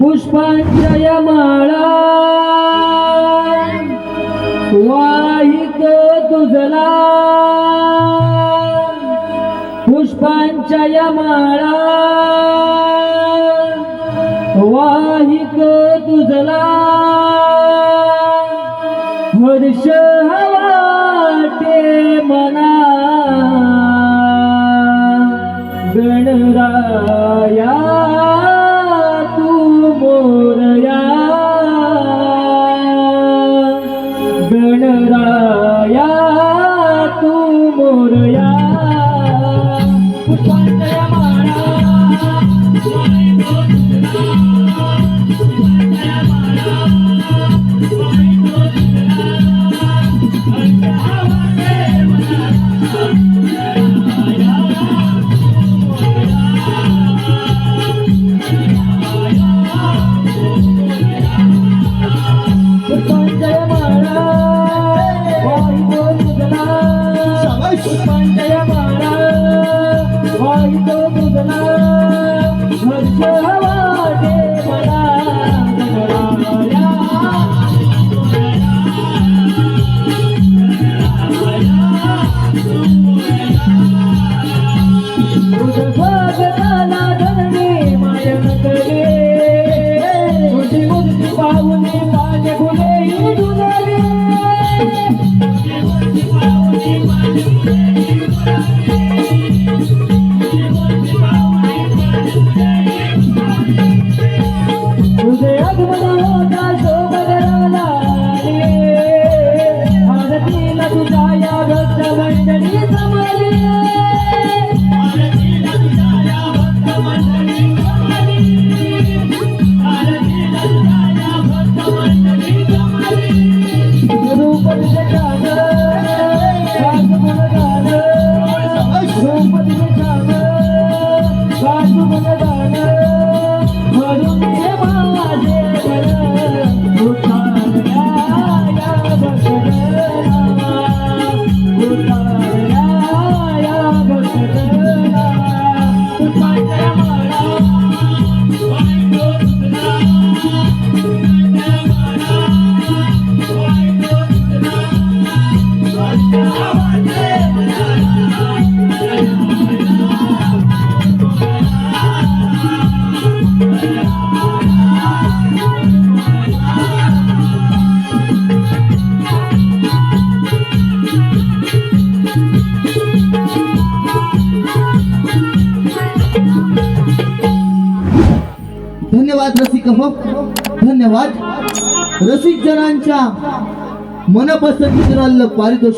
पुष्पांजय माळा. वाहित तुझला पुष्पांजय माळा. वाहित तुझला हर्ष விடுதாயா पंडया मारा वाईट बुधना धन्यवाद रसिक धन्यवाद. रसिक जणांच्या मनपसंतीला पारितोषिक.